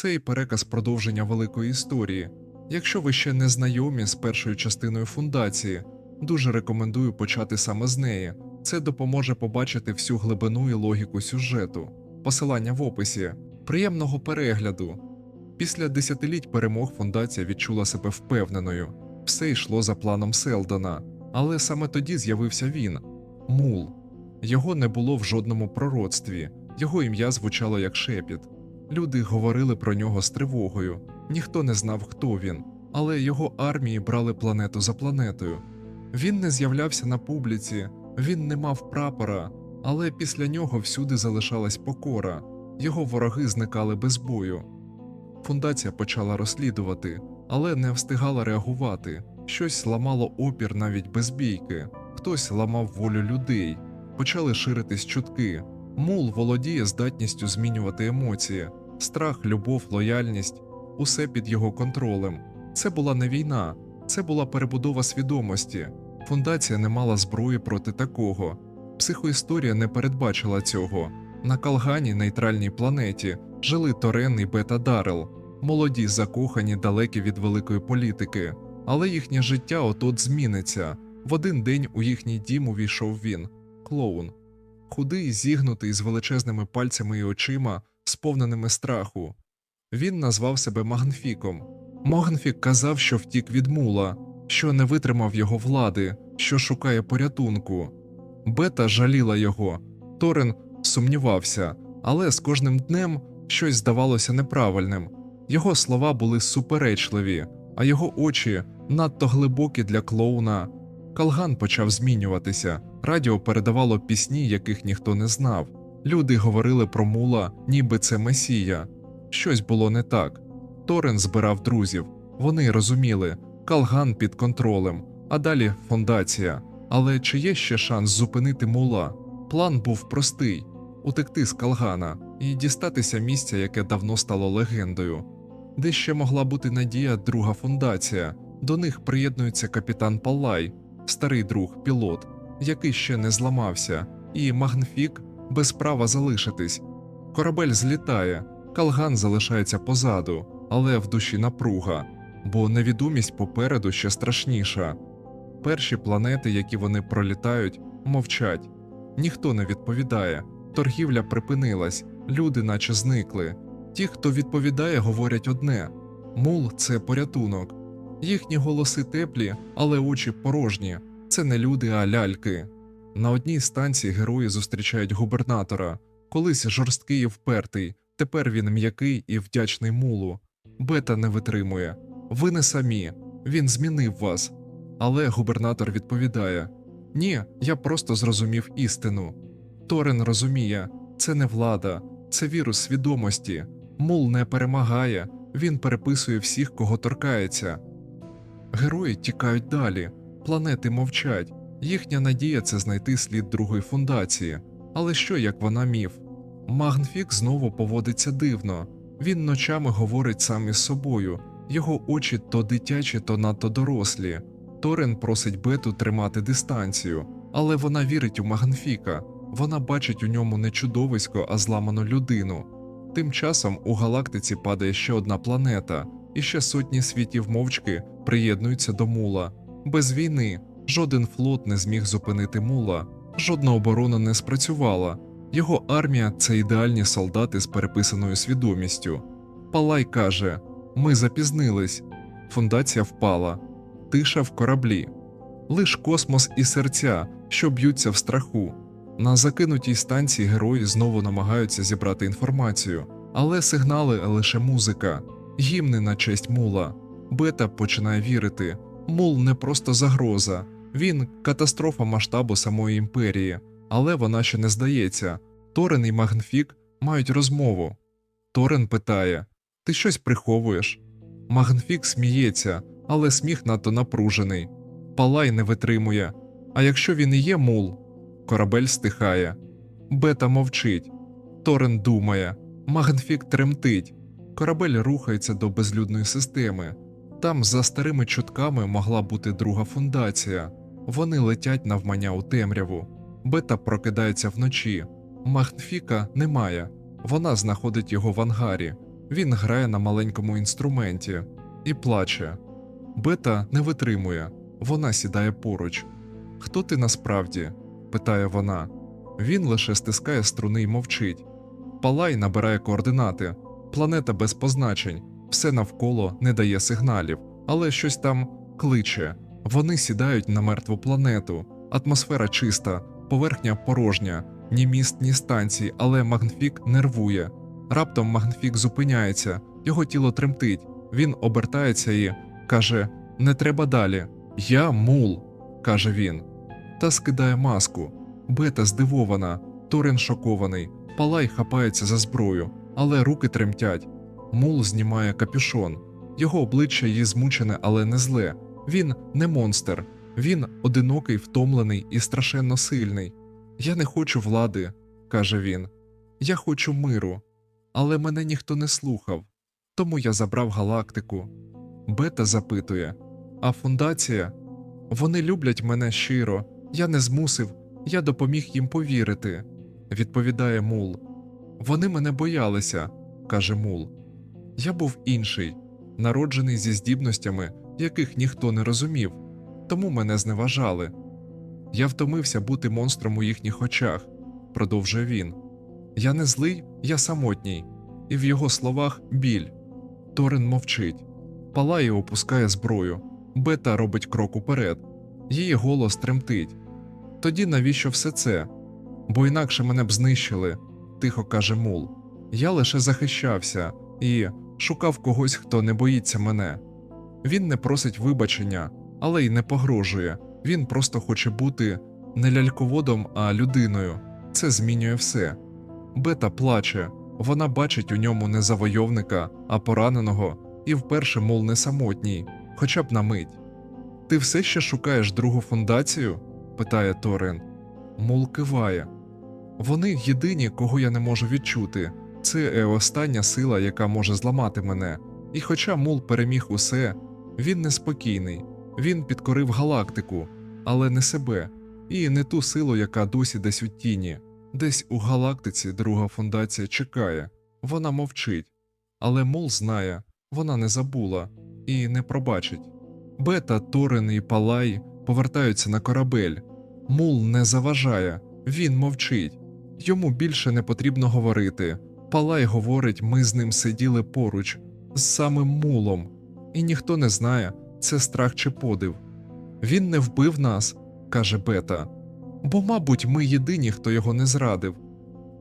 Цей переказ продовження великої історії. Якщо ви ще не знайомі з першою частиною фундації, дуже рекомендую почати саме з неї. Це допоможе побачити всю глибину і логіку сюжету. Посилання в описі. Приємного перегляду. Після десятиліть перемог фундація відчула себе впевненою. Все йшло за планом Селдона, але саме тоді з'явився він Мул. Його не було в жодному пророцтві, його ім'я звучало як шепіт. Люди говорили про нього з тривогою, ніхто не знав, хто він, але його армії брали планету за планетою. Він не з'являвся на публіці, він не мав прапора, але після нього всюди залишалась покора, його вороги зникали без бою. Фундація почала розслідувати, але не встигала реагувати. Щось ламало опір навіть без бійки, хтось ламав волю людей, почали ширитись чутки. Мул володіє здатністю змінювати емоції, страх, любов, лояльність усе під його контролем. Це була не війна, це була перебудова свідомості. Фундація не мала зброї проти такого. Психоісторія не передбачила цього. На Калгані, нейтральній планеті, жили Торен і Бета Дарел, молоді, закохані, далекі від великої політики, але їхнє життя от-от зміниться. В один день у їхній дім увійшов він клоун. Худий, зігнутий з величезними пальцями і очима, сповненими страху. Він назвав себе Магнфіком. Магнфік казав, що втік від мула, що не витримав його влади, що шукає порятунку. Бета жаліла його. Торен сумнівався, але з кожним днем щось здавалося неправильним. Його слова були суперечливі, а його очі надто глибокі для клоуна. Калган почав змінюватися. Радіо передавало пісні, яких ніхто не знав. Люди говорили про мула, ніби це месія. Щось було не так. Торен збирав друзів. Вони розуміли, Калган під контролем, а далі фундація. Але чи є ще шанс зупинити мула? План був простий утекти з Калгана і дістатися місця, яке давно стало легендою. Де ще могла бути надія друга фундація. До них приєднується капітан Паллай, старий друг, пілот, який ще не зламався, і Магнфік без права залишитись. Корабель злітає, Калган залишається позаду, але в душі напруга, бо невідомість попереду ще страшніша. Перші планети, які вони пролітають, мовчать. Ніхто не відповідає, торгівля припинилась, люди наче зникли. Ті, хто відповідає, говорять одне мул це порятунок. Їхні голоси теплі, але очі порожні. Це не люди, а ляльки. На одній станції герої зустрічають губернатора, колись жорсткий і впертий, тепер він м'який і вдячний мулу. Бета не витримує. Ви не самі, він змінив вас. Але губернатор відповідає: Ні, я просто зрозумів істину. Торен розуміє, це не влада, це вірус свідомості. Мул не перемагає, він переписує всіх, кого торкається. Герої тікають далі, планети мовчать. Їхня надія це знайти слід другої фундації. Але що як вона міф? Магнфік знову поводиться дивно. Він ночами говорить сам із собою, його очі то дитячі, то надто дорослі. Торен просить Бету тримати дистанцію, але вона вірить у Магнфіка. Вона бачить у ньому не чудовисько, а зламану людину. Тим часом у галактиці падає ще одна планета, і ще сотні світів мовчки приєднуються до мула. Без війни жоден флот не зміг зупинити мула, жодна оборона не спрацювала. Його армія це ідеальні солдати з переписаною свідомістю. Палай каже: Ми запізнились. Фундація впала, тиша в кораблі, лиш космос і серця, що б'ються в страху. На закинутій станції герої знову намагаються зібрати інформацію, але сигнали лише музика, гімни на честь мула. Бета починає вірити. Мул не просто загроза, він катастрофа масштабу самої імперії, але вона ще не здається. Торен і Магнфік мають розмову. Торен питає: Ти щось приховуєш? Магнфік сміється, але сміх надто напружений. Палай не витримує. А якщо він і є мул, корабель стихає. Бета мовчить. Торен думає, Магнфік тремтить. Корабель рухається до безлюдної системи. Там, за старими чутками, могла бути друга фундація. Вони летять навмання у темряву. Бета прокидається вночі. Магнфіка немає. Вона знаходить його в ангарі. Він грає на маленькому інструменті і плаче. Бета не витримує, вона сідає поруч. Хто ти насправді? питає вона. Він лише стискає струни й мовчить. Палай набирає координати, планета без позначень, все навколо не дає сигналів, але щось там кличе. Вони сідають на мертву планету, атмосфера чиста, поверхня порожня, ні міст, ні станцій, але Магнфік нервує. Раптом Магнфік зупиняється, його тіло тремтить. Він обертається і каже: Не треба далі. Я мул, каже він. Та скидає маску. Бета здивована, Торен шокований, Палай хапається за зброю, але руки тремтять. Мул знімає капюшон. Його обличчя її змучене, але не зле. Він не монстр, він одинокий, втомлений і страшенно сильний. Я не хочу влади, каже він. Я хочу миру. Але мене ніхто не слухав, тому я забрав галактику. Бета запитує: А фундація? Вони люблять мене щиро, я не змусив, я допоміг їм повірити, відповідає мул. Вони мене боялися, каже мул. Я був інший, народжений зі здібностями, яких ніхто не розумів, тому мене зневажали. Я втомився бути монстром у їхніх очах, продовжує він. Я не злий, я самотній, і в його словах біль. Торин мовчить. Палає опускає зброю. Бета робить крок уперед. Її голос тремтить. Тоді навіщо все це? Бо інакше мене б знищили, тихо каже мул. Я лише захищався і шукав когось, хто не боїться мене. Він не просить вибачення, але й не погрожує. Він просто хоче бути не ляльководом, а людиною. Це змінює все. Бета плаче, вона бачить у ньому не завойовника, а пораненого, і вперше, мол, не самотній, хоча б на мить. Ти все ще шукаєш другу фундацію? питає Торен. Мул киває. Вони єдині, кого я не можу відчути. Це е, остання сила, яка може зламати мене. І хоча мул переміг усе, він неспокійний, він підкорив галактику, але не себе, і не ту силу, яка досі десь у тіні. Десь у галактиці друга фундація чекає, вона мовчить, але мул знає, вона не забула і не пробачить. Бета, Торин і Палай повертаються на корабель. Мул не заважає, він мовчить. Йому більше не потрібно говорити. Палай говорить, ми з ним сиділи поруч, з самим мулом, і ніхто не знає, це страх чи подив. Він не вбив нас, каже Бета, бо, мабуть, ми єдині, хто його не зрадив.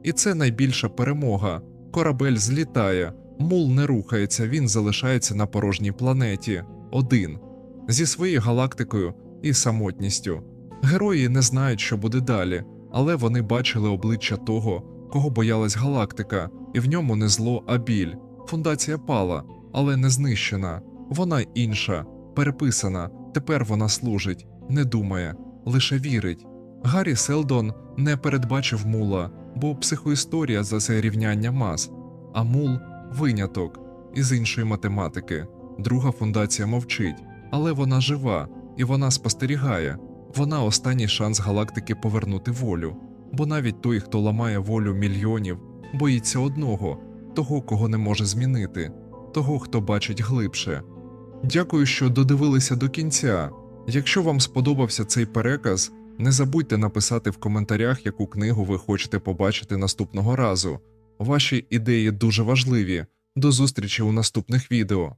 І це найбільша перемога. Корабель злітає, мул не рухається, він залишається на порожній планеті один, зі своєю галактикою і самотністю. Герої не знають, що буде далі, але вони бачили обличчя того, кого боялась галактика, і в ньому не зло, а біль. Фундація пала, але не знищена. Вона інша, переписана. Тепер вона служить, не думає, лише вірить. Гаррі Селдон не передбачив мула, бо психоісторія за це рівняння мас, а мул виняток із іншої математики. Друга фундація мовчить, але вона жива і вона спостерігає. Вона останній шанс галактики повернути волю, бо навіть той, хто ламає волю мільйонів, боїться одного того, кого не може змінити, того, хто бачить глибше. Дякую, що додивилися до кінця. Якщо вам сподобався цей переказ, не забудьте написати в коментарях, яку книгу ви хочете побачити наступного разу. Ваші ідеї дуже важливі. До зустрічі у наступних відео.